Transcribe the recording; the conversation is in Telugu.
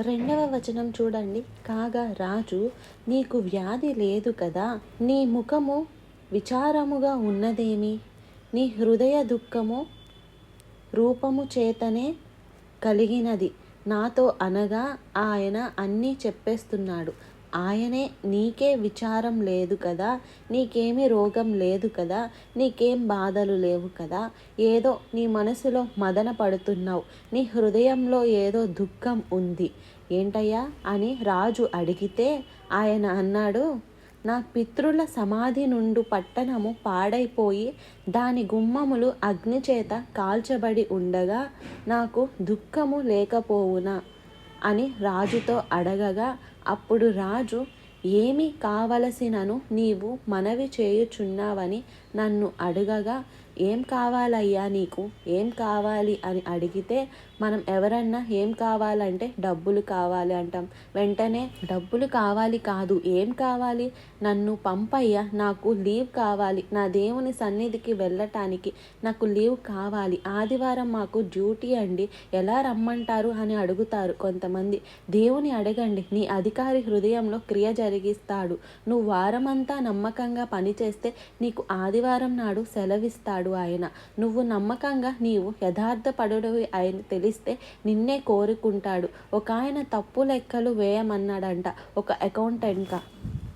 రెండవ వచనం చూడండి. కాగా రాజు నీకు వ్యాధి లేదు కదా నీ ముఖము విచారముగా ఉన్నదేమి? నీ హృదయ దుఃఖము రూపము చేతనే కలిగినది. నాతో అనగా ఆయన అన్నీ చెప్పేస్తున్నాడు. ఆయనే నీకే విచారం లేదు కదా నీకేమి రోగం లేదు కదా నీకేం బాధలు లేవు కదా ఏదో నీ మనసులో మదన పడుతున్నావు నీ హృదయంలో ఏదో దుఃఖం ఉంది. ఏంటయ్యా అని రాజు అడిగితే ఆయన అన్నాడు నా పితృల సమాధి నుండు పట్టణము పాడైపోయి దాని గుమ్మములు అగ్నిచేత కాల్చబడి ఉండగా నాకు దుఃఖము లేకపోవునా? అని రాజుతో అడగగా అప్పుడు రాజు ఏమి కావలసినను నీవు మనవి చేయుచున్నావని నన్ను అడగగా ఏం కావాలయ్యా నీకు? ఏం కావాలి అని అడిగితే మనం ఎవరన్నా ఏం కావాలంటే డబ్బులు కావాలి అంటాం. వెంటనే డబ్బులు కావాలి కాదు ఏం కావాలి? నన్ను పంపయ్యా నాకు లీవ్ కావాలి. నా దేవుని సన్నిధికి వెళ్ళటానికి నాకు లీవ్ కావాలి. ఆదివారం మాకు డ్యూటీ అండి. ఎలా రమ్మంటారు అని అడుగుతారు కొంతమంది. దేవుని అడగండి నీ అధికారి హృదయంలో క్రియ జరిగిస్తాడు. నువ్వు వారమంతా నమ్మకంగా పనిచేస్తే నీకు ఆదివారం నాడు సెలవిస్తాడు. ఆయన. నువ్వు నమ్మకంగా నీవు యథార్థపడుడివి ఆయన తెలిస్తే నిన్నే కోరుకుంటాడు. ఒక ఆయన తప్పు లెక్కలు వేయమన్నాడంట ఒక అకౌంటెంట్గా.